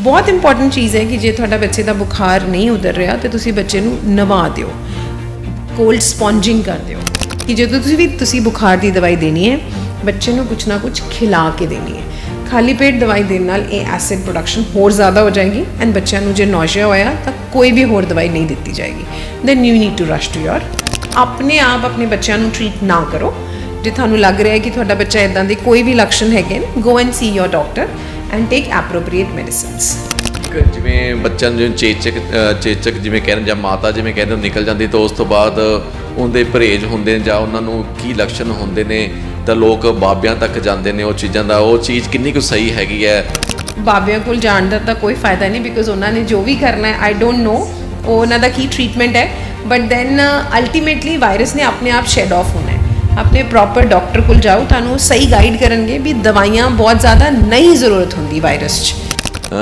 ਬਹੁਤ ਇੰਪੋਰਟੈਂਟ ਚੀਜ਼ ਹੈ ਕਿ ਜੇ ਤੁਹਾਡਾ ਬੱਚੇ ਦਾ ਬੁਖਾਰ ਨਹੀਂ ਉਤਰ ਰਿਹਾ ਤੇ ਤੁਸੀਂ ਬੱਚੇ ਨੂੰ ਨਵਾ ਦਿਓ ਕੋਲਡ ਸਪੌਂਜਿੰਗ ਕਰ ਦਿਓ ਕਿ ਜਦੋਂ ਤੁਸੀਂ ਵੀ ਤੁਸੀਂ ਬੁਖਾਰ ਦੀ ਦਵਾਈ ਦੇਣੀ ਹੈ, ਬੱਚੇ ਨੂੰ ਕੁਝ ਨਾ ਕੁਝ ਖਿਲਾ ਕੇ ਦੇਣੀ ਹੈ। ਖਾਲੀ ਪੇਟ ਦਵਾਈ ਦੇਣ ਨਾਲ ਇਹ ਐਸਿਡ ਪ੍ਰੋਡਕਸ਼ਨ ਹੋਰ ਜ਼ਿਆਦਾ ਹੋ ਜਾਏਗੀ ਐਂਡ ਬੱਚਿਆਂ ਨੂੰ ਜੇ ਨੌਸ਼ੀਆ ਹੋਇਆ ਤਾਂ ਕੋਈ ਵੀ ਹੋਰ ਦਵਾਈ ਨਹੀਂ ਦਿੱਤੀ ਜਾਏਗੀ। Then you need to rush to your ਆਪਣੇ ਆਪ ਆਪਣੇ ਬੱਚਿਆਂ ਨੂੰ ਟ੍ਰੀਟ ਨਾ ਕਰੋ। ਜੇ ਤੁਹਾਨੂੰ ਲੱਗ ਰਿਹਾ ਹੈ ਕਿ ਤੁਹਾਡਾ ਬੱਚਾ ਇਦਾਂ ਦੇ ਕੋਈ ਵੀ ਲੱਛਣ ਹੈਗੇ ਨੇ go and see your doctor and take appropriate medicines ਜਿਵੇਂ ਬੱਚਿਆਂ ਨੂੰ ਜਿਵੇਂ ਚੇਚਕ ਚੇਚਕ ਜਿਵੇਂ ਕਹਿੰਦੇ ਜਾਂ ਮਾਤਾ ਜਿਵੇਂ ਕਹਿੰਦੇ ਨਿਕਲ ਜਾਂਦੀ ਤਾਂ ਉਸ ਤੋਂ ਬਾਅਦ ਉਹਦੇ ਪਰਹੇਜ ਹੁੰਦੇ ਨੇ ਜਾਂ ਉਹਨਾਂ ਨੂੰ ਕੀ ਲੱਛਣ ਹੁੰਦੇ ਨੇ ਤਾਂ ਲੋਕ ਬਾਬਿਆਂ ਤੱਕ ਜਾਂਦੇ ਨੇ ਉਹ ਚੀਜ਼ਾਂ ਦਾ। ਉਹ ਚੀਜ਼ ਕਿੰਨੀ ਕੁ ਸਹੀ ਹੈਗੀ ਹੈ? ਬਾਬਿਆਂ ਕੋਲ ਜਾਣ ਦਾ ਤਾਂ ਕੋਈ ਫਾਇਦਾ ਨਹੀਂ ਬਿਕੋਜ਼ ਉਹਨਾਂ ਨੇ ਜੋ ਵੀ ਕਰਨਾ ਹੈ ਆਈ ਡੋਨਟ ਨੋ ਉਹ ਉਹਨਾਂ ਦਾ ਕੀ ਟ੍ਰੀਟਮੈਂਟ ਹੈ ਬਟ ਦੈਨ ਅਲਟੀਮੇਟਲੀ ਵਾਇਰਸ ਨੇ ਆਪਣੇ ਆਪ ਸ਼ੈਡ ਆਫ ਹੋਣਾ ਆਪਣੇ ਪ੍ਰੋਪਰ ਡਾਕਟਰ ਕੋਲ ਜਾਓ, ਤੁਹਾਨੂੰ ਸਹੀ ਗਾਈਡ ਕਰਨਗੇ ਵੀ ਦਵਾਈਆਂ ਬਹੁਤ ਜ਼ਿਆਦਾ ਨਹੀਂ ਜ਼ਰੂਰਤ ਹੁੰਦੀ ਵਾਇਰਸ 'ਚ।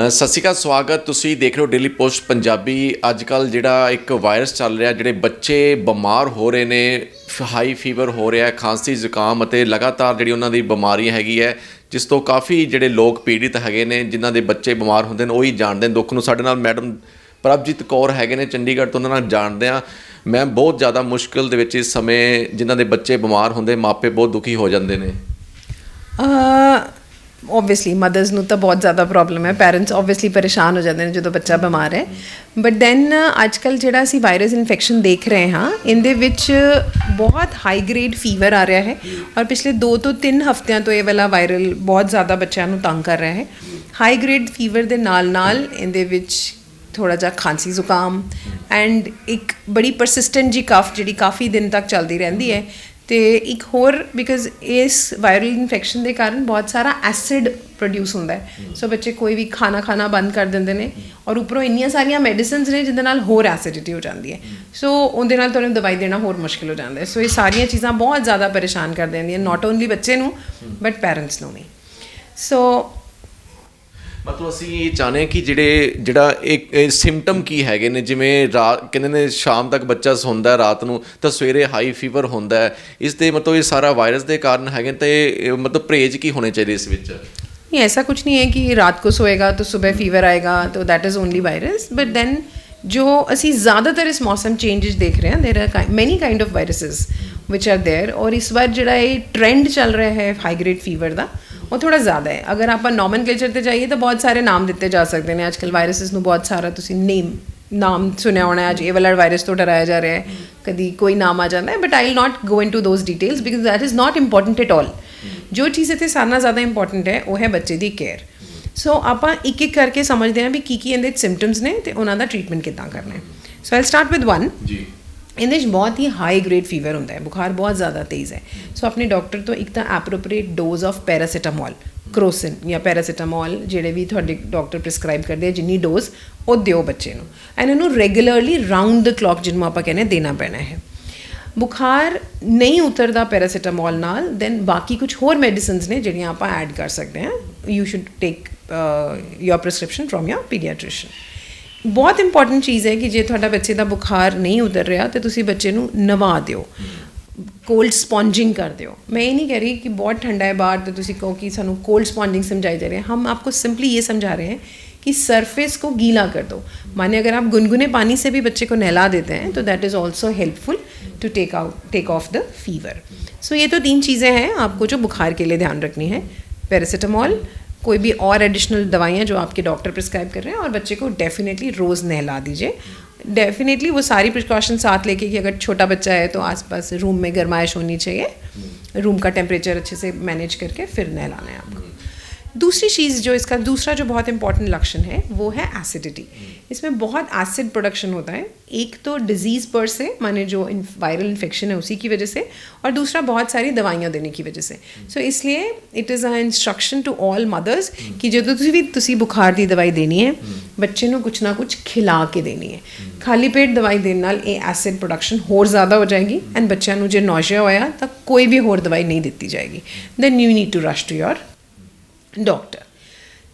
ਸਤਿ ਸ਼੍ਰੀ ਅਕਾਲ, ਸਵਾਗਤ। ਤੁਸੀਂ ਦੇਖ ਰਹੇ ਹੋ ਡੇਲੀ ਪੋਸਟ ਪੰਜਾਬੀ। ਅੱਜ ਕੱਲ ਜਿਹੜਾ ਇੱਕ ਵਾਇਰਸ ਚੱਲ ਰਿਹਾ, ਜਿਹੜੇ ਬੱਚੇ ਬਿਮਾਰ ਹੋ ਰਹੇ ਨੇ ਹਾਈ ਫੀਵਰ ਹੋ ਰਿਹਾ, ਖਾਂਸੀ, ਜ਼ੁਕਾਮ ਅਤੇ ਲਗਾਤਾਰ ਜਿਹੜੀ ਉਹਨਾਂ ਦੀ ਬਿਮਾਰੀ ਹੈਗੀ ਹੈ, ਜਿਸ ਤੋਂ ਕਾਫੀ ਜਿਹੜੇ ਲੋਕ ਪੀੜਿਤ ਹੈਗੇ ਨੇ, ਜਿਨ੍ਹਾਂ ਦੇ ਬੱਚੇ ਬਿਮਾਰ ਹੁੰਦੇ ਨੇ, ਉਹੀ ਜਾਣਦੇ ਨੇ। ਦੁੱਖ ਨੂੰ ਸਾਡੇ ਨਾਲ ਮੈਡਮ ਪ੍ਰਭਜੀਤ ਕੌਰ ਹੈਗੇ ਨੇ, ਚੰਡੀਗੜ੍ਹ ਤੋਂ ਉਹਨਾਂ ਨਾਲ ਜਾਣਦੇ ਆ ਮੈਂ ਬਹੁਤ ਜ਼ਿਆਦਾ ਮੁਸ਼ਕਲ ਦੇ ਵਿੱਚ ਇਸ ਸਮੇਂ ਜਿਨ੍ਹਾਂ ਦੇ ਬੱਚੇ ਬਿਮਾਰ ਹੁੰਦੇ, ਮਾਪੇ ਬਹੁਤ ਦੁਖੀ ਹੋ ਜਾਂਦੇ ਨੇ। ਆਬਵੀਅਸਲੀ ਮਦਰਸ ਨੂੰ ਤਾਂ ਬਹੁਤ ਜ਼ਿਆਦਾ ਪ੍ਰੋਬਲਮ ਹੈ। ਪੈਰੈਂਟਸ ਆਬਵੀਅਸਲੀ ਪਰੇਸ਼ਾਨ ਹੋ ਜਾਂਦੇ ਨੇ ਜਦੋਂ ਬੱਚਾ ਬਿਮਾਰ ਹੈ। ਬਟ ਦੈਨ ਅੱਜਕੱਲ ਜਿਹੜਾ ਅਸੀਂ ਵਾਇਰਸ ਇਨਫੈਕਸ਼ਨ ਦੇਖ ਰਹੇ ਹਾਂ, ਇਹਦੇ ਵਿੱਚ ਬਹੁਤ ਹਾਈ ਗ੍ਰੇਡ ਫੀਵਰ ਆ ਰਿਹਾ ਹੈ ਔਰ ਪਿਛਲੇ 2 ਤੋਂ 3 ਹਫ਼ਤਿਆਂ ਤੋਂ ਇਹ ਵਾਲਾ ਵਾਇਰਲ ਬਹੁਤ ਜ਼ਿਆਦਾ ਬੱਚਿਆਂ ਨੂੰ ਤੰਗ ਕਰ ਰਿਹਾ ਹੈ। ਹਾਈ ਗ੍ਰੇਡ ਫੀਵਰ ਦੇ ਨਾਲ ਨਾਲ ਇਹਦੇ ਵਿੱਚ ਥੋੜਾ ਜਿਹਾ ਖਾਂਸੀ ਜ਼ੁਕਾਮ ਐਂਡ ਇੱਕ ਬੜੀ ਪਰਸਿਸਟੈਂਟ ਜੀ ਕਫ ਜਿਹੜੀ ਕਾਫੀ ਦਿਨ ਤੱਕ ਚੱਲਦੀ ਰਹਿੰਦੀ ਹੈ ਤੇ ਇੱਕ ਹੋਰ ਬਿਕਾਜ਼ ਇਸ ਵਾਇਰਲ ਇਨਫੈਕਸ਼ਨ ਦੇ ਕਾਰਨ ਬਹੁਤ ਸਾਰਾ ਐਸਿਡ ਪ੍ਰੋਡਿਊਸ ਹੁੰਦਾ ਹੈ। ਸੋ ਬੱਚੇ ਕੋਈ ਵੀ ਖਾਣਾ ਖਾਣਾ ਬੰਦ ਕਰ ਦਿੰਦੇ ਨੇ ਔਰ ਉੱਪਰੋਂ ਇੰਨੀਆਂ ਸਾਰੀਆਂ ਮੈਡੀਸਿਨਸ ਨੇ ਜਿਹਦੇ ਨਾਲ ਹੋਰ ਐਸਿਡਿਟੀ ਹੋ ਜਾਂਦੀ ਹੈ। ਸੋ ਉਹਦੇ ਨਾਲ ਤੁਹਾਨੂੰ ਦਵਾਈ ਦੇਣਾ ਹੋਰ ਮੁਸ਼ਕਿਲ ਹੋ ਜਾਂਦਾ ਹੈ। ਸੋ ਇਹ ਸਾਰੀਆਂ ਚੀਜ਼ਾਂ ਬਹੁਤ ਜ਼ਿਆਦਾ ਪਰੇਸ਼ਾਨ ਕਰ ਦਿੰਦੀਆਂ ਨਾਟ ਓਨਲੀ ਬੱਚੇ ਨੂੰ ਬਟ ਪੈਰੈਂਟਸ ਨੂੰ ਵੀ। ਸੋ ਮਤਲਬ ਅਸੀਂ ਇਹ ਚਾਹਨੇ ਕਿ ਜਿਹੜੇ ਜਿਹੜਾ ਇੱਕ ਸਿੰਪਟਮ ਕੀ ਹੈਗੇ ਨੇ ਜਿਵੇਂ ਰਾਤ ਕਹਿੰਦੇ ਨੇ ਸ਼ਾਮ ਤੱਕ ਬੱਚਾ ਸੌਂਦਾ ਰਾਤ ਨੂੰ ਤਾਂ ਸਵੇਰੇ ਹਾਈ ਫੀਵਰ ਹੁੰਦਾ ਹੈ ਇਸ ਤੇ ਮਤਲਬ ਇਹ ਸਾਰਾ ਵਾਇਰਸ ਦੇ ਕਾਰਨ ਹੈਗੇ ਤੇ ਮਤਲਬ ਪ੍ਰੇਜ ਕੀ ਹੋਣੇ ਚਾਹੀਦੇ ਇਸ ਵਿੱਚ नहीं ऐसा कुछ नहीं है कि रात को सोएगा तो सुबह फीवर आएगा तो that is only virus but then जो असी ज़्यादातर इस मौसम चेंजेस देख रहे हैं there are many kind of viruses which are there और इस बार जड़ा ये ट्रेंड चल रहा है हाईग्रेड फीवर का ਉਹ ਥੋੜਾ ਜ਼ਿਆਦਾ ਹੈ। ਅਗਰ ਆਪਾਂ ਨੋਮਨਕਲੇਚਰ ਤੇ ਜਾਈਏ ਤਾਂ ਬਹੁਤ ਸਾਰੇ ਨਾਮ ਦਿੱਤੇ ਜਾ ਸਕਦੇ ਨੇ। ਅੱਜਕੱਲ ਵਾਇਰसेस ਨੂੰ ਬਹੁਤ ਸਾਰਾ ਤੁਸੀਂ ਨੇਮ ਨਾਮ ਸੁਣਿਆ ਹੋਣਾ ਅੱਜ ਇਹ ਵਾਲਾ ਵਾਇਰਸ ਤੋਂ ਡਰਾਇਆ ਜਾ ਰਿਹਾ ਹੈ। ਕਦੀ ਕੋਈ ਨਾਮ ਆ ਜਾਂਦਾ ਹੈ। But I will not go into those details because that is not important at all ਜੋ ਚੀਜ਼ ਇੱਥੇ ਸਾਰਿਆਂ ਨਾਲੋਂ ਜ਼ਿਆਦਾ ਇੰਪੋਰਟੈਂਟ ਹੈ, ਉਹ ਹੈ ਬੱਚੇ ਦੀ ਕੇਅਰ ਸੋ ਆਪਾਂ ਇੱਕ ਇੱਕ ਕਰਕੇ ਸਮਝਦੇ ਹਾਂ ਵੀ ਕੀ ਕੀ ਇਹਦੇ ਸਿੰਪਟਮਸ ਨੇ ਤੇ ਉਹਨਾਂ ਦਾ ਟ੍ਰੀਟਮੈਂਟ ਕਿੱਦਾਂ ਕਰਨਾ ਹੈ। So I start with one ਜੀ। ਇਹਦੇ ਵਿੱਚ ਬਹੁਤ ਹੀ ਹਾਈ ਗ੍ਰੇਡ ਫੀਵਰ ਹੁੰਦਾ ਹੈ ਬੁਖਾਰ ਬਹੁਤ ਜ਼ਿਆਦਾ ਤੇਜ਼ ਹੈ। ਸੋ ਆਪਣੇ ਡਾਕਟਰ ਤੋਂ ਇੱਕ ਤਾਂ appropriate dose of paracetamol Crocin ਜਾਂ ਪੈਰਾਸੀਟਾਮੋਲ ਜਿਹੜੇ ਵੀ ਤੁਹਾਡੇ ਡਾਕਟਰ ਪ੍ਰਿਸਕ੍ਰਾਈਬ ਕਰਦੇ ਆ ਜਿੰਨੀ ਡੋਜ਼ ਉਹ ਦਿਓ ਬੱਚੇ ਨੂੰ। ਐਂਡ ਇਹਨੂੰ ਰੈਗੂਲਰਲੀ ਰਾਉਂਡ ਦ ਕਲੌਕ ਜਿਹਨੂੰ ਆਪਾਂ ਕਹਿੰਦੇ ਹਾਂ, ਦੇਣਾ ਪੈਣਾ ਹੈ। ਬੁਖਾਰ ਨਹੀਂ ਉਤਰਦਾ ਪੈਰਾਸੀਟਾਮੋਲ ਨਾਲ ਦੈਨ ਬਾਕੀ ਕੁਝ ਹੋਰ ਮੈਡੀਸਿਨਸ ਨੇ ਜਿਹੜੀਆਂ ਆਪਾਂ ਐਡ ਕਰ ਸਕਦੇ ਹਾਂ। You should take your prescription from your paediatrician ਬਹੁਤ ਇੰਪੋਰਟੈਂਟ ਚੀਜ਼ ਹੈ ਕਿ ਜੇ ਤੁਹਾਡਾ ਬੱਚੇ ਦਾ ਬੁਖਾਰ ਨਹੀਂ ਉਤਰ ਰਿਹਾ ਤੇ ਤੁਸੀਂ ਬੱਚੇ ਨੂੰ ਨਵਾ ਦਿਓ ਕੋਲਡ ਸਪੌਂਜਿੰਗ ਕਰ ਦਿਓ मैं ये नहीं कह रही कि बहुत ठंडा है बाहर तो तुसी कहो कि सानू कोल्ड स्पॉन्जिंग समझाई जा रही है हम आपको सिंपली ये समझा रहे हैं कि सरफेस को गीला कर दो माने अगर आप गुनगुने पानी से भी बच्चे को नहला देते हैं तो that is also helpful to take out take off the fever so ये तो तीन चीज़ें हैं आपको जो बुखार के लिए ध्यान रखनी है पैरासीटामोल कोई भी और एडिशनल दवाइयाँ जो आपके डॉक्टर प्रिस्क्राइब कर रहे हैं और बच्चे को डेफिनेटली रोज़ नहला दीजिए। डेफिनेटली वो सारी प्रिकॉशन साथ लेके कि अगर छोटा बच्चा है तो आसपास रूम में गर्माइश होनी चाहिए। रूम का टेम्परेचर अच्छे से मैनेज करके फिर नहलाना है आपको। दूसरी चीज़ जो इसका दूसरा जो बहुत इंपॉर्टेंट लक्षण है वो है एसिडिटी इसमें बहुत एसिड प्रोडक्शन होता है एक तो डिजीज़ पर से माने जो वायरल इन्फेक्शन है उसी की वजह से और दूसरा बहुत सारी दवाइयाँ देने की वजह से सो इसलिए it is a instruction to all mothers कि ਜਦੋਂ ਤੁਸੀਂ ਵੀ ਤੁਸੀਂ ਬੁਖਾਰ ਦੀ ਦਵਾਈ ਦੇਣੀ ਹੈ ਬੱਚੇ ਨੂੰ ਕੁਝ ਨਾ ਕੁਝ ਖਿਲਾ ਕੇ ਦੇਣੀ ਹੈ ਖਾਲੀ ਪੇਟ ਦਵਾਈ ਦੇਣ ਨਾਲ ਇਹ ਐਸਿਡ ਪ੍ਰੋਡਕਸ਼ਨ ਹੋਰ ਜ਼ਿਆਦਾ ਹੋ ਜਾਏਗੀ ਐਂਡ ਬੱਚਿਆਂ ਨੂੰ ਜੇ ਨੌਸ਼ੀਆ ਹੋਇਆ ਤਾਂ ਕੋਈ ਵੀ ਹੋਰ ਦਵਾਈ ਨਹੀਂ ਦਿੱਤੀ ਜਾਏਗੀ then you need to rush to your doctor.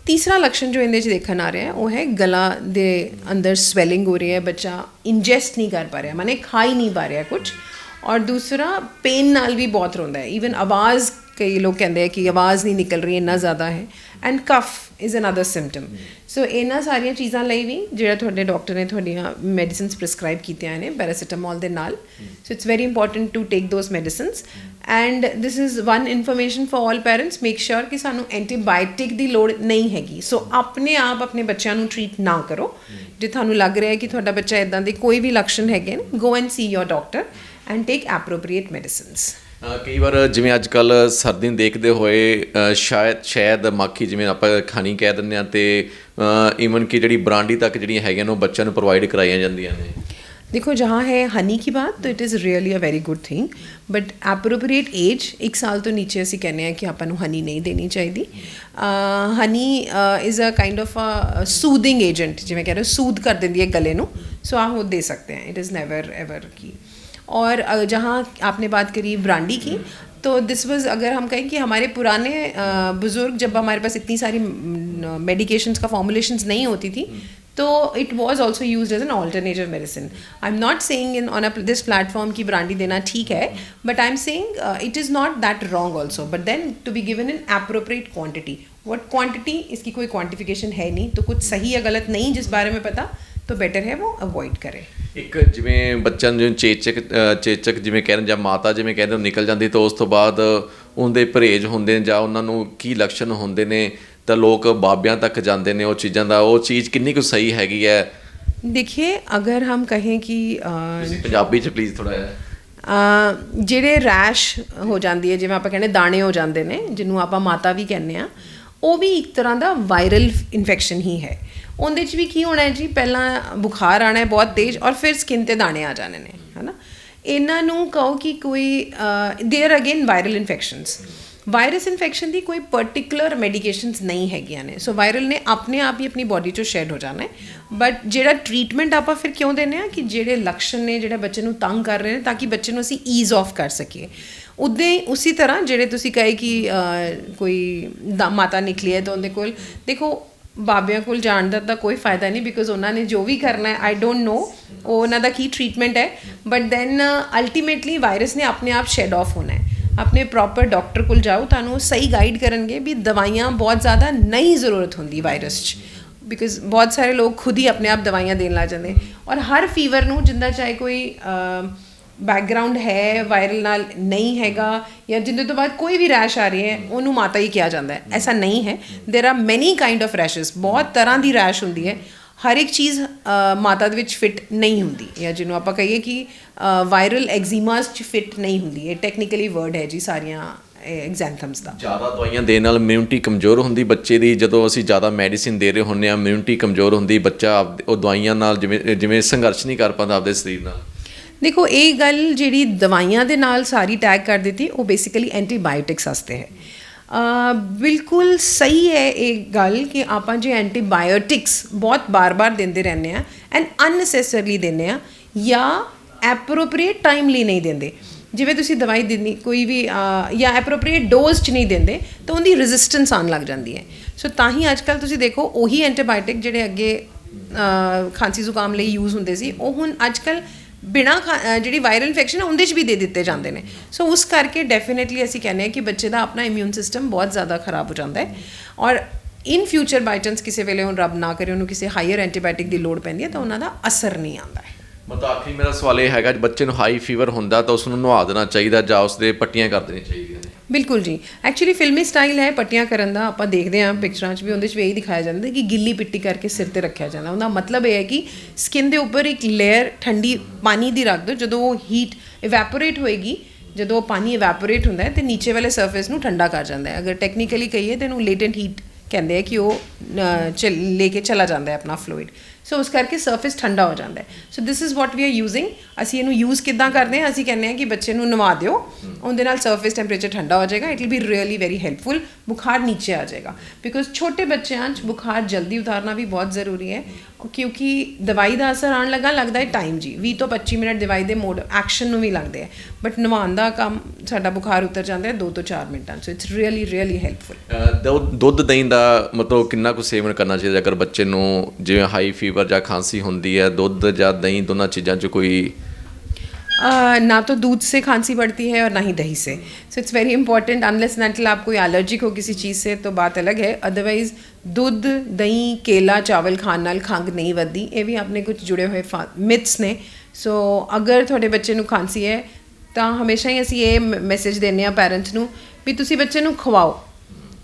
ਤੀਸਰਾ ਲੱਛਣ ਜੋ ਇਹਦੇ 'ਚ ਦੇਖਣ ਆ ਰਿਹਾ, ਉਹ ਹੈ ਗਲਾ ਦੇ ਅੰਦਰ ਸਵੈਲਿੰਗ ਹੋ ਰਹੀ ਹੈ, ਬੱਚਾ ਇੰਜੈਸਟ ਨਹੀਂ ਕਰ ਪਾ ਰਿਹਾ, ਮਾਨੇ ਖਾ ਹੀ ਨਹੀਂ ਪਾ ਰਿਹਾ ਕੁਝ ਔਰ ਦੂਸਰਾ ਪੇਨ ਨਾਲ ਵੀ ਬਹੁਤ ਰੋਂਦਾ ਹੈ। ਈਵਨ ਆਵਾਜ਼ ਕਈ ਲੋਕ ਕਹਿੰਦੇ ਆ ਕਿ ਆਵਾਜ਼ ਨਹੀਂ ਨਿਕਲ ਰਹੀ, ਇੰਨਾ ਜ਼ਿਆਦਾ ਹੈ। And cough is another symptom so ਇਹਨਾਂ ਸਾਰੀਆਂ ਚੀਜ਼ਾਂ ਲਈ ਵੀ ਜਿਹੜਾ ਤੁਹਾਡੇ ਡਾਕਟਰ ਨੇ ਤੁਹਾਡੀਆਂ ਮੈਡੀਸਿਨਸ ਪ੍ਰਿਸਕ੍ਰਾਈਬ ਕੀਤੀਆਂ ਨੇ ਪੈਰਾਸੀਟਾਮੋਲ ਦੇ ਨਾਲ so it's very important to take those medicines and this is one information for all parents make sure ਕਿ ਸਾਨੂੰ ਐਂਟੀਬਾਇਓਟਿਕ ਦੀ ਲੋੜ ਨਹੀਂ ਹੈਗੀ ਸੋ ਆਪਣੇ ਆਪ ਆਪਣੇ ਬੱਚਿਆਂ ਨੂੰ ਟ੍ਰੀਟ ਨਾ ਕਰੋ ਜੇ ਤੁਹਾਨੂੰ ਲੱਗ ਰਿਹਾ ਹੈ ਕਿ ਤੁਹਾਡਾ ਬੱਚਾ ਇਦਾਂ ਦੇ ਕੋਈ ਵੀ ਲੱਛਣ ਹੈਗੇ ਨੇ go and see your doctor and take appropriate medicines ਕਈ ਵਾਰ ਜਿਵੇਂ ਅੱਜ ਕੱਲ ਸਰਦੀ ਨੂੰ ਦੇਖਦੇ ਹੋਏ ਅ, ਸ਼ਾਇਦ ਸ਼ਾਇਦ ਮੱਖੀ ਜਿਵੇਂ ਆਪਾਂ ਖਾਣੀ ਕਹਿ ਦਿੰਦੇ ਆ ਤੇ ਈਵਨ ਕਿ ਜਿਹੜੀ ਬਰਾਂਡੀ ਤੱਕ ਜਿਹੜੀਆਂ ਹੈਗੀਆਂ ਨੇ ਉਹ ਬੱਚਿਆਂ ਨੂੰ ਪ੍ਰੋਵਾਈਡ ਕਰਾਈਆਂ ਜਾਂਦੀਆਂ ਨੇ देखो जहाँ है हनी की बात तो it is really a very good thing but appropriate age ਇੱਕ ਸਾਲ ਤੋਂ ਨੀਚੇ ਅਸੀਂ ਕਹਿੰਦੇ ਹਾਂ ਕਿ ਆਪਾਂ ਨੂੰ ਹਨੀ ਨਹੀਂ ਦੇਣੀ ਚਾਹੀਦੀ honey is a kind of a soothing agent ਜਿਵੇਂ ਕਹਿ ਰਹੇ ਸੂਦ ਕਰ ਦਿੰਦੀ ਹੈ ਗਲੇ ਨੂੰ ਸੋ ਆਹ ਉਹ ਦੇ सकते हैं इट इज़ नेवर एवर की और जहाँ आपने बात करी ब्रांडी की तो दिस वाज अगर हम कहें कि हमारे पुराने बुज़ुर्ग जब हमारे पास इतनी सारी मेडिकेशंस का फॉर्मुलेशंस नहीं होती थी तो it was also use as an alternative medicine I am not saying in on this platform की ब्रांडी देना ठीक है but I am saying it is not that wrong also but then to be given in appropriate quantity what quantity इसकी कोई quantification है नहीं तो कुछ सही या गलत नहीं जिस बारे में पता तो बेटर है वो अवॉइड करें ਇੱਕ ਜਿਵੇਂ ਬੱਚਿਆਂ ਨੂੰ ਜਿਵੇਂ ਚੇਚਕ ਅ, ਚੇਚਕ ਜਿਵੇਂ ਕਹਿੰਦੇ ਜਾਂ ਮਾਤਾ ਜਿਵੇਂ ਕਹਿੰਦੇ ਉਹ ਨਿਕਲ ਜਾਂਦੀ ਤਾਂ ਉਸ ਤੋਂ ਬਾਅਦ ਉਹਦੇ ਪਰਹੇਜ਼ ਹੁੰਦੇ ਨੇ ਜਾਂ ਉਹਨਾਂ ਨੂੰ ਕੀ ਲੱਛਣ ਹੁੰਦੇ ਨੇ ਤਾਂ ਲੋਕ ਬਾਬਿਆਂ ਤੱਕ ਜਾਂਦੇ ਨੇ ਉਹ ਚੀਜ਼ਾਂ ਦਾ ਉਹ ਚੀਜ਼ ਕਿੰਨੀ ਕੁ ਸਹੀ ਹੈਗੀ ਹੈ देखिए अगर हम कहें कि अ, ਤੁਸੀਂ ਪੰਜਾਬੀ ਚ ਪਲੀਜ਼ ਥੋੜਾ ਜਿਹਾ ਅ, ਜਿਹੜੇ ਰੈਸ਼ ਹੋ ਜਾਂਦੀ ਹੈ ਜਿਵੇਂ ਆਪਾਂ ਕਹਿੰਦੇ ਦਾਣੇ ਹੋ ਜਾਂਦੇ ਨੇ ਜਿਹਨੂੰ ਆਪਾਂ ਮਾਤਾ ਵੀ ਕਹਿੰਦੇ ਆ ਉਹ ਵੀ ਇੱਕ ਤਰ੍ਹਾਂ ਦਾ ਵਾਇਰਲ ਇਨਫੈਕਸ਼ਨ ਹੀ ਹੈ ਉਹਦੇ 'ਚ ਵੀ ਕੀ ਹੋਣਾ ਹੈ ਜੀ ਪਹਿਲਾਂ ਬੁਖਾਰ ਆਣਾ ਹੈ ਬਹੁਤ ਤੇਜ਼ ਔਰ ਫਿਰ ਸਕਿਨ ਤੇ ਦਾਣੇ ਆ ਜਾਣੇ ਨੇ ਹਨਾ ਇਹਨਾਂ ਨੂੰ ਕਹੋ ਕਿ ਕੋਈ there again viral infections virus infection ਦੀ ਕੋਈ ਪਾਰਟਿਕੂਲਰ ਮੈਡੀਕੇਸ਼ਨਸ ਨਹੀਂ ਹੈਗੀਆਂ ਨੇ ਸੋ ਵਾਇਰਲ ਨੇ ਆਪਣੇ ਆਪ ਹੀ ਆਪਣੀ ਬਾਡੀ ਚੋਂ ਸ਼ੈਡ ਹੋ ਜਾਣਾ ਹੈ ਬਟ ਜਿਹੜਾ ਟ੍ਰੀਟਮੈਂਟ ਆਪਾਂ ਫਿਰ ਕਿਉਂ ਦਿੰਦੇ ਆ ਕਿ ਜਿਹੜੇ ਲੱਛਣ ਨੇ ਜਿਹੜੇ ਬੱਚੇ ਨੂੰ ਤੰਗ ਕਰ ਰਹੇ ਨੇ ਤਾਂ ਕਿ ਬੱਚੇ ਨੂੰ ਅਸੀਂ ਈਜ਼ ਆਫ ਕਰ ਸਕੀਏ ਉਦਾਂ ਹੀ ਉਸੇ ਤਰ੍ਹਾਂ ਜਿਹੜੇ ਤੁਸੀਂ ਕਹੇ ਕਿ ਅਹ, ਕੋਈ ਦਾ- ਮਾਤਾ ਨਿਕਲੀ ਹੈ ਤਾਂ ਉਹਦੇ ਕੋਲ ਦੇਖੋ ਬਾਬਿਆਂ ਕੋਲ ਜਾਣ ਦਾ ਤਾਂ ਕੋਈ ਫਾਇਦਾ ਨਹੀਂ ਬਿਕੋਜ਼ ਉਹਨਾਂ ਨੇ ਜੋ ਵੀ ਕਰਨਾ ਹੈ ਆਈ ਡੋਨਟ ਨੋ ਉਹ ਉਹਨਾਂ ਦਾ ਕੀ ਟ੍ਰੀਟਮੈਂਟ ਹੈ। ਬਟ ਦੈਨ ਅਲਟੀਮੇਟਲੀ ਵਾਇਰਸ ਨੇ ਆਪਣੇ ਆਪ ਸ਼ੈਡ ਆਫ ਹੋਣਾ ਹੈ। ਆਪਣੇ ਪ੍ਰੋਪਰ ਡਾਕਟਰ ਕੋਲ ਜਾਓ, ਤੁਹਾਨੂੰ ਸਹੀ ਗਾਈਡ ਕਰਨਗੇ ਵੀ ਦਵਾਈਆਂ ਬਹੁਤ ਜ਼ਿਆਦਾ ਨਹੀਂ ਜ਼ਰੂਰਤ ਹੁੰਦੀ ਵਾਇਰਸ 'ਚ। ਬਿਕਾਜ਼ ਬਹੁਤ ਸਾਰੇ ਲੋਕ ਖੁਦ ਹੀ ਆਪਣੇ ਆਪ ਦਵਾਈਆਂ ਦੇਣ ਲੱਗ ਜਾਂਦੇ। ਔਰ ਹਰ ਫੀਵਰ ਨੂੰ ਜਿੰਦਾ ਚਾਹੇ ਕੋਈ ਬੈਕਗ੍ਰਾਉਂਡ ਹੈ ਵਾਇਰਲ ਨਾਲ ਨਹੀਂ ਹੈਗਾ ਜਾਂ ਜਿੰਦੇ ਤੋਂ ਬਾਅਦ ਕੋਈ ਵੀ ਰੈਸ਼ ਆ ਰਹੀ ਹੈ ਉਹਨੂੰ ਮਾਤਾ ਹੀ ਕਿਹਾ ਜਾਂਦਾ ਹੈ ਐਸਾ ਨਹੀਂ ਹੈ there are many kind of rashes ਬਹੁਤ ਤਰ੍ਹਾਂ ਦੀ ਰੈਸ਼ ਹੁੰਦੀ ਹੈ ਹਰ ਇੱਕ ਚੀਜ਼ ਅ, ਮਾਤਾ ਦੇ ਵਿੱਚ ਫਿੱਟ ਨਹੀਂ ਹੁੰਦੀ ਜਾਂ ਜਿਹਨੂੰ ਆਪਾਂ ਕਹੀਏ ਕਿ ਵਾਇਰਲ ਐਗਜ਼ੀਮਾਸ ਚ ਫਿੱਟ ਨਹੀਂ ਹੁੰਦੀ ਇਹ ਟੈਕਨੀਕਲੀ ਵਰਡ ਹੈ ਜੀ ਸਾਰੀਆਂ ਐਗਜ਼ੈਂਥਮਸ ਦਾ ਜ਼ਿਆਦਾ ਦਵਾਈਆਂ ਦੇਣ ਨਾਲ ਇਮਿਊਨਿਟੀ ਕਮਜ਼ੋਰ ਹੁੰਦੀ ਬੱਚੇ ਦੀ ਜਦੋਂ ਅਸੀਂ ਜ਼ਿਆਦਾ ਮੈਡੀਸਿਨ ਦੇ ਰਹੇ ਹੁੰਨੇ ਆ ਇਮਿਊਨਿਟੀ ਕਮਜ਼ੋਰ ਹੁੰਦੀ ਬੱਚਾ ਆਪਦੇ- ਉਹ ਦਵਾਈਆਂ ਨਾਲ ਜਿਵੇਂ ਜਿਵੇਂ ਸੰਘਰਸ਼ ਨਹੀਂ ਕਰ ਪਾਉਂਦਾ ਆਪਦੇ ਸਰੀਰ ਨਾਲ ਦੇਖੋ, ਇਹ ਗੱਲ ਜਿਹੜੀ ਦਵਾਈਆਂ ਦੇ ਨਾਲ ਸਾਰੀ ਟੈਗ ਕਰ ਦਿੱਤੀ, ਉਹ ਬੇਸਿਕਲੀ ਐਂਟੀਬਾਇਓਟਿਕਸ ਵਾਸਤੇ ਹੈ। ਬਿਲਕੁਲ ਸਹੀ ਹੈ ਇਹ ਗੱਲ ਕਿ ਆਪਾਂ ਜੇ ਐਂਟੀਬਾਇਓਟਿਕਸ ਬਹੁਤ ਬਾਰ-ਬਾਰ ਦਿੰਦੇ ਰਹਿੰਦੇ ਆ ਐਂਡ ਅਨਨੈਸੈਸਰਲੀ ਦਿੰਦੇ ਆ ਜਾਂ ਐਪਰੋਪ੍ਰੀਏਟ ਟਾਈਮਲੀ ਨਹੀਂ ਦਿੰਦੇ। ਜਿਵੇਂ ਤੁਸੀਂ ਦਵਾਈ ਦਿੰਦੀ, ਕੋਈ ਵੀ ਜਾਂ ਐਪਰੋਪ੍ਰੀਏਟ ਡੋਜ਼ 'ਚ ਨਹੀਂ ਦਿੰਦੇ, ਤਾਂ ਉਹਦੀ ਰੈਜ਼ਿਸਟੈਂਸ ਆਉਣ ਲੱਗ ਜਾਂਦੀ ਹੈ। ਸੋ ਤਾਂ ਹੀ ਅੱਜਕੱਲ ਤੁਸੀਂ ਦੇਖੋ, ਉਹੀ ਐਂਟੀਬਾਇਓਟਿਕ ਜਿਹੜੇ ਅੱਗੇ ਖਾਂਸੀ ਜ਼ੁਕਾਮ ਲਈ ਯੂਜ਼ ਹੁੰਦੇ ਸੀ, ਉਹ ਹੁਣ ਅੱਜਕੱਲ ਬਿਨਾ ਜਿਹੜੀ ਵਾਇਰਲ ਇਨਫੈਕਸ਼ਨ ਹੈ ਉਹਦੇ 'ਚ ਵੀ ਦੇ ਦਿੱਤੇ ਜਾਂਦੇ ਨੇ। ਸੋ ਉਸ ਕਰਕੇ ਡੈਫੀਨਿਟਲੀ ਅਸੀਂ ਕਹਿੰਦੇ ਹਾਂ ਕਿ ਬੱਚੇ ਦਾ ਆਪਣਾ ਇਮਿਊਨ ਸਿਸਟਮ ਬਹੁਤ ਜ਼ਿਆਦਾ ਖਰਾਬ ਹੋ ਜਾਂਦਾ ਹੈ। ਔਰ ਇਨ ਫਿਊਚਰ ਬਾਈ ਚਾਂਸ ਕਿਸੇ ਵੇਲੇ ਉਹ ਰੱਬ ਨਾ ਕਰੇ, ਉਹਨੂੰ ਕਿਸੇ ਹਾਇਰ ਐਂਟੀਬਾਇਓਟਿਕ ਦੀ ਲੋੜ ਪੈਂਦੀ ਹੈ, ਤਾਂ ਉਹਨਾਂ ਦਾ ਅਸਰ ਨਹੀਂ ਆਉਂਦਾ ਹੈ। ਮਤਲਬ ਆਖਰੀ ਮੇਰਾ ਸਵਾਲ ਇਹ ਹੈਗਾ ਬੱਚੇ ਨੂੰ ਹਾਈ ਫੀਵਰ ਹੁੰਦਾ, ਤਾਂ ਉਸ ਨੂੰ ਨਵਾ ਦੇਣਾ ਚਾਹੀਦਾ ਜਾਂ ਉਸ ਦੇ ਪੱਟੀਆਂ ਕਰ ਦੇਣੀਆਂ ਚਾਹੀਦੀਆਂ? ਬਿਲਕੁਲ ਜੀ। ਐਕਚੁਅਲੀ ਫਿਲਮੀ ਸਟਾਈਲ ਹੈ ਪੱਟੀਆਂ ਕਰਨ ਦਾ, ਆਪਾਂ ਦੇਖਦੇ ਹਾਂ ਪਿਕਚਰਾਂ 'ਚ ਵੀ, ਉਹਦੇ 'ਚ ਵੀ ਇਹੀ ਦਿਖਾਇਆ ਜਾਂਦਾ ਕਿ ਗਿੱਲੀ ਪਿੱਟੀ ਕਰਕੇ ਸਿਰ ਤੇ ਰੱਖਿਆ ਜਾਂਦਾ। ਉਹਦਾ ਮਤਲਬ ਇਹ ਹੈ ਕਿ ਸਕਿਨ ਦੇ ਉੱਪਰ ਇੱਕ ਲੇਅਰ ਠੰਡੀ ਪਾਣੀ ਦੀ ਰੱਖ ਦਿਓ, ਜਦੋਂ ਉਹ ਹੀਟ ਇਵੈਪੋਰੇਟ ਹੋਏਗੀ, ਜਦੋਂ ਉਹ ਪਾਣੀ ਇਵੈਪੋਰੇਟ ਹੁੰਦਾ ਹੈ ਤੇ ਨੀਚੇ ਵਾਲੇ ਸਰਫੇਸ ਨੂੰ ਠੰਡਾ ਕਰ ਜਾਂਦਾ ਹੈ। ਅਗਰ ਟੈਕਨੀਕਲੀ ਕਹੀਏ ਤਾਂ ਇਹਨੂੰ ਲੇਟੈਂਟ ਹੀਟ ਕਹਿੰਦੇ ਆ ਕਿ ਉਹ ਲੈ ਕੇ ਚਲਾ ਜਾਂਦਾ ਹੈ ਆਪਣਾ ਫਲੂਇਡ ਸੋ ਉਸ ਕਰਕੇ ਸਰਫੇਸ ਠੰਡਾ ਹੋ ਜਾਂਦਾ ਹੈ। So this is what we are using ਅਸੀਂ ਇਹਨੂੰ ਯੂਜ਼ ਕਿੱਦਾਂ ਕਰਦੇ ਹਾਂ? ਅਸੀਂ ਕਹਿੰਦੇ ਹਾਂ ਕਿ ਬੱਚੇ ਨੂੰ ਨਵਾ ਦਿਓ। ਉਹਦੇ ਨਾਲ ਸਰਫੇਸ ਟੈਂਪਰੇਚਰ ਠੰਡਾ ਹੋ ਜਾਏਗਾ। It will be really very helpful ਬੁਖਾਰ ਨੀਚੇ ਆ ਜਾਏਗਾ। ਬਿਕੋਜ਼ ਛੋਟੇ ਬੱਚਿਆਂ 'ਚ ਬੁਖਾਰ ਜਲਦੀ ਉਤਾਰਨਾ ਵੀ ਬਹੁਤ ਜ਼ਰੂਰੀ ਹੈ। ਕਿਉਂਕਿ ਦਵਾਈ ਦਾ ਅਸਰ ਆਉਣ ਲੱਗਾ, ਲੱਗਦਾ ਹੈ ਟਾਈਮ ਜੀ। 20 ਤੋਂ 25 ਮਿੰਟ ਦਵਾਈ ਦੇ ਮੋਡ ਐਕਸ਼ਨ ਨੂੰ ਵੀ ਲੱਗਦੇ ਹੈ। ਬਟ ਨਵਾਉਣ ਦਾ ਕੰਮ ਸਾਡਾ ਬੁਖਾਰ ਉਤਰ ਜਾਂਦਾ ਹੈ 2 ਤੋਂ 4 ਮਿੰਟਾਂ 'ਚ। So it's really really helpful ah, ਦੁੱਧ ਦਹੀਂ ਦਾ ਮਤਲਬ ਕਿੰਨਾ ਕੁ ਸੇਵਨ ਕਰਨਾ ਚਾਹੀਦਾ ਅਗਰ ਬੱਚੇ ਨੂੰ ਜਿਵੇਂ ਹਾਈ ਫੀਵਰ ਜਾਂ ਖਾਂਸੀ ਹੁੰਦੀ ਹੈ ਦੁੱਧ ਜਾਂ ਦਹੀਂ ਦੋਨਾਂ ਚੀਜ਼ਾਂ 'ਚ ਕੋਈ आ, ना तो दूध से खांसी बढ़ती है और ना ही दही से so it's very important unless Nuttall आप कोई एलर्जिक हो किसी चीज़ से तो बात अलग है अदरवाइज ਦੁੱਧ ਦਹੀਂ ਕੇਲਾ ਚਾਵਲ ਖਾਣ ਨਾਲ ਖੰਘ ਨਹੀਂ ਵੱਧਦੀ ਇਹ ਵੀ ਆਪਣੇ ਕੁਝ ਜੁੜੇ ਹੋਏ ਮਿਥਸ ਨੇ ਸੋ ਅਗਰ ਤੁਹਾਡੇ ਬੱਚੇ ਨੂੰ ਖਾਂਸੀ ਹੈ ਤਾਂ ਹਮੇਸ਼ਾ ਹੀ ਅਸੀਂ ਇਹ ਮੈਸੇਜ ਦਿੰਦੇ ਆ ਪੈਰੈਂਟਸ ਨੂੰ ਵੀ ਤੁਸੀਂ ਬੱਚੇ ਨੂੰ ਖਵਾਓ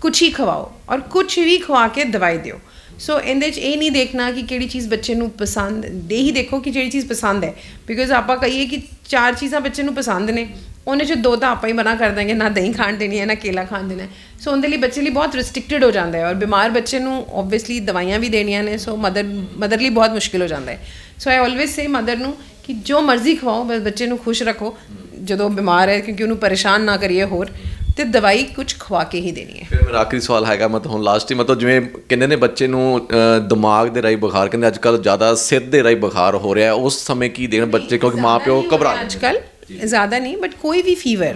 ਕੁਛ ਹੀ ਖਵਾਓ ਔਰ ਕੁਛ ਵੀ ਖਵਾ ਕੇ ਦਵਾਈ ਦਿਓ। ਸੋ ਇਹਦੇ 'ਚ ਇਹ ਨਹੀਂ ਦੇਖਣਾ ਕਿ ਕਿਹੜੀ ਚੀਜ਼ ਬੱਚੇ ਨੂੰ ਪਸੰਦ, ਦੇ ਹੀ ਦੇਖੋ ਕਿ ਜਿਹੜੀ ਚੀਜ਼ ਪਸੰਦ ਹੈ। ਬਿਕੋਜ਼ ਆਪਾਂ ਕਹੀਏ ਕਿ ਚਾਰ ਚੀਜ਼ਾਂ ਬੱਚੇ ਨੂੰ ਪਸੰਦ ਨੇ, ਉਹਨੇ 'ਚ ਦੋ ਤਾਂ ਆਪਾਂ ਹੀ ਮਨਾ ਕਰ ਦਾਂਗੇ, ਨਾ ਦਹੀਂ ਖਾਣ ਦੇਣੀ ਹੈ, ਨਾ ਕੇਲਾ ਖਾਣ ਦੇਣਾ ਸੋ ਉਹਦੇ ਲਈ ਬੱਚੇ ਲਈ ਬਹੁਤ ਰਿਸਟ੍ਰਿਕਟਡ ਹੋ ਜਾਂਦਾ ਹੈ ਔਰ ਬਿਮਾਰ ਬੱਚੇ ਨੂੰ ਆਬਵੀਅਸਲੀ ਦਵਾਈਆਂ ਵੀ ਦੇਣੀਆਂ ਨੇ ਸੋ ਮਦਰ ਮਦਰ ਲਈ ਬਹੁਤ ਮੁਸ਼ਕਿਲ ਹੋ ਜਾਂਦਾ ਹੈ। ਸੋ ਆਈ ਆਲਵੇਸ ਸੇ ਮਦਰ ਨੂੰ ਕਿ ਜੋ ਮਰਜ਼ੀ ਖਵਾਓ, ਬਸ ਬੱਚੇ ਨੂੰ ਖੁਸ਼ ਰੱਖੋ, ਜਦੋਂ ਬਿਮਾਰ ਹੈ, ਕਿਉਂਕਿ ਉਹਨੂੰ ਪਰੇਸ਼ਾਨ ਨਾ ਕਰੀਏ ਹੋਰ। ਤੇ ਦਵਾਈ ਕੁਝ ਖਵਾ ਕੇ ਹੀ ਦੇਣੀ ਹੈ ਫਿਰ ਮੇਰਾ ਆਖਰੀ ਸਵਾਲ ਹੈਗਾ ਮਤਲਬ ਹੁਣ ਲਾਸਟ ਹੀ ਮਤਲਬ ਜਿਵੇਂ ਕਹਿੰਦੇ ਨੇ ਬੱਚੇ ਨੂੰ ਅ, ਦਿਮਾਗ ਦੇ ਰਾਈ ਬੁਖਾਰ ਕਹਿੰਦੇ ਅੱਜ ਕੱਲ ਜ਼ਿਆਦਾ ਸਿਰ ਦੇ ਰਾਈ ਬੁਖਾਰ ਹੋ ਰਿਹਾ ਹੈ। ਉਸ ਸਮੇਂ ਕੀ ਦੇਣ ਬੱਚੇ ਕਿਉਂਕਿ ਮਾਪਿਓ ਘਬਰਾ ਅੱਜ ਕੱਲ ਜ਼ਿਆਦਾ ਨਹੀਂ ਬਟ ਕੋਈ ਵੀ ਫੀਵਰ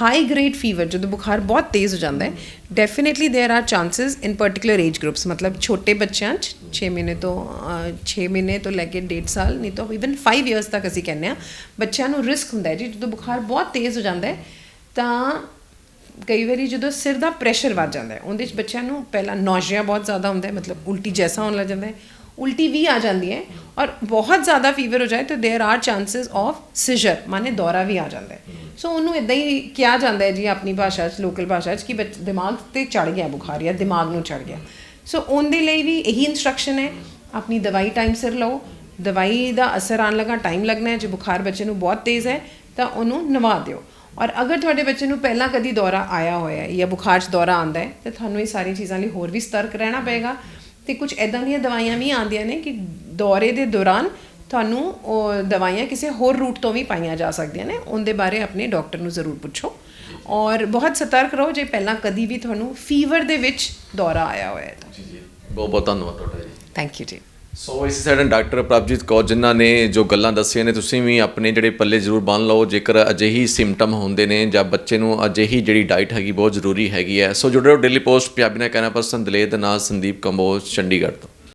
ਹਾਈ ਗ੍ਰੇਡ ਫੀਵਰ ਜਦੋਂ ਬੁਖਾਰ ਬਹੁਤ ਤੇਜ਼ ਹੋ ਜਾਂਦਾ ਹੈ definitely there are chances in particular age groups ਮਤਲਬ ਛੋਟੇ ਬੱਚਿਆਂ 'ਚ 6 ਮਹੀਨੇ ਤੋਂ 6 ਮਹੀਨੇ ਤੋਂ ਲੈ ਕੇ 1.5 ਸਾਲ ਨਹੀਂ ਤਾਂ ਇਵਨ 5 ਇਅਰਸ ਤੱਕ ਅਸੀਂ ਕਹਿੰਦੇ ਆ ਬੱਚਿਆਂ ਨੂੰ ਰਿਸਕ ਹੁੰਦਾ ਹੈ ਜੀ ਜਦੋਂ ਬੁਖਾਰ ਬਹੁਤ ਤੇਜ਼ ਹੋ ਜਾਂਦਾ ਹੈ ਤਾਂ ਕਈ ਵਾਰੀ ਜਦੋਂ ਸਿਰ ਦਾ ਪ੍ਰੈਸ਼ਰ ਵੱਧ ਜਾਂਦਾ ਹੈ ਉਹਦੇ 'ਚ ਬੱਚਿਆਂ ਨੂੰ ਪਹਿਲਾਂ ਨੌਜੀਆ ਬਹੁਤ ਜ਼ਿਆਦਾ ਹੁੰਦਾ ਹੈ ਮਤਲਬ ਉਲਟੀ ਜੈਸਾ ਹੋਣ ਲੱਗ ਜਾਂਦਾ ਹੈ ਉਲਟੀ ਵੀ ਆ ਜਾਂਦੀ ਹੈ ਔਰ ਬਹੁਤ ਜ਼ਿਆਦਾ ਫੀਵਰ ਹੋ ਜਾਏ ਤਾਂ there are chances of seizure ਮਾਨੇ ਦੌਰਾ ਵੀ ਆ ਜਾਂਦਾ ਹੈ ਸੋ ਉਹਨੂੰ ਇਦਾਂ ਹੀ ਕਿਹਾ ਜਾਂਦਾ ਹੈ ਜੀ ਆਪਣੀ ਭਾਸ਼ਾ 'ਚ ਲੋਕਲ ਭਾਸ਼ਾ 'ਚ ਕਿ ਬੱਚ- ਦਿਮਾਗ ਤੇ ਚੜ ਗਿਆ ਬੁਖਾਰ ਜਾਂ ਦਿਮਾਗ ਨੂੰ ਚੜ ਗਿਆ ਸੋ ਉਹਦੇ ਲਈ ਵੀ ਇਹੀ ਇਨਸਟਰਕਸ਼ਨ ਹੈ ਆਪਣੀ ਦਵਾਈ ਟਾਈਮ ਸਿਰ ਲਓ ਦਵਾਈ ਦਾ ਅਸਰ ਆਉਣ ਲੱਗਾ ਟਾਈਮ ਲੱਗਣਾ ਹੈ ਜੇ ਬੁਖਾਰ ਬੱਚੇ ਨੂੰ ਬਹੁਤ ਤੇਜ਼ ਹੈ ਤਾਂ ਉਹਨੂੰ ਨਵਾ ਦਿਓ ਔਰ ਅਗਰ ਤੁਹਾਡੇ ਬੱਚੇ ਨੂੰ ਪਹਿਲਾਂ ਕਦੀ ਦੌਰਾ ਆਇਆ ਹੋਇਆ ਹੈ ਜਾਂ ਬੁਖਾਰ 'ਚ ਦੌਰਾ ਆਉਂਦਾ ਹੈ ਤਾਂ ਤੁਹਾਨੂੰ ਇਹ ਸਾਰੀਆਂ ਚੀਜ਼ਾਂ ਲਈ ਹੋਰ ਵੀ ਸਤਰਕ ਰਹਿਣਾ ਪਏਗਾ। ਤੇ ਕੁਝ ਐਦਾਂ ਦੀਆਂ ਦਵਾਈਆਂ ਵੀ ਆਉਂਦੀਆਂ ਨੇ ਕਿ ਦੌਰੇ ਦੇ ਦੌਰਾਨ ਤੁਹਾਨੂੰ ਉਹ ਦਵਾਈਆਂ ਕਿਸੇ ਹੋਰ ਰੂਟ ਤੋਂ ਵੀ ਪਾਈਆਂ ਜਾ ਸਕਦੀਆਂ ਨੇ ਉਹਦੇ ਬਾਰੇ ਆਪਣੇ ਡਾਕਟਰ ਨੂੰ ਜ਼ਰੂਰ ਪੁੱਛੋ। ਔਰ ਬਹੁਤ ਸਤਰਕ ਰਹੋ ਜੇ ਪਹਿਲਾਂ ਕਦੀ ਵੀ ਤੁਹਾਨੂੰ ਫੀਵਰ ਦੇ ਵਿੱਚ ਦੌਰਾ ਆਇਆ ਹੋਇਆ ਹੈ ਤਾਂ। ਬਹੁਤ ਬਹੁਤ ਧੰਨਵਾਦ ਤੁਹਾਡਾ ਜੀ। ਥੈਂਕ ਯੂ ਜੀ। ਸੋ ਇਸ ਸਾਈਡ ਡਾਕਟਰ ਪ੍ਰਭਜੀਤ ਕੌਰ ਜਿਨ੍ਹਾਂ ਨੇ ਜੋ ਗੱਲਾਂ ਦੱਸੀਆਂ ਨੇ, ਤੁਸੀਂ ਵੀ ਆਪਣੇ ਜਿਹੜੇ ਪੱਲੇ ਜ਼ਰੂਰ ਬੰਨ ਲਓ, ਜੇਕਰ ਅਜਿਹੀ ਸਿੰਪਟਮ ਹੁੰਦੇ ਨੇ ਜਾਂ ਬੱਚੇ ਨੂੰ ਅਜਿਹੀ ਜਿਹੜੀ ਡਾਈਟ ਹੈਗੀ, ਬਹੁਤ ਜ਼ਰੂਰੀ ਹੈਗੀ ਹੈ। ਸੋ ਜੁੜੇ ਰਹੋ ਡੇਲੀ ਪੋਸਟ ਪੰਜਾਬੀ ਨਾਲ ਕਹਿਣਾ ਪਰਸਨ ਦਲੇਰ ਦੇ ਨਾਲ ਸੰਦੀਪ ਕੰਬੋਜ, ਚੰਡੀਗੜ੍ਹ ਤੋਂ।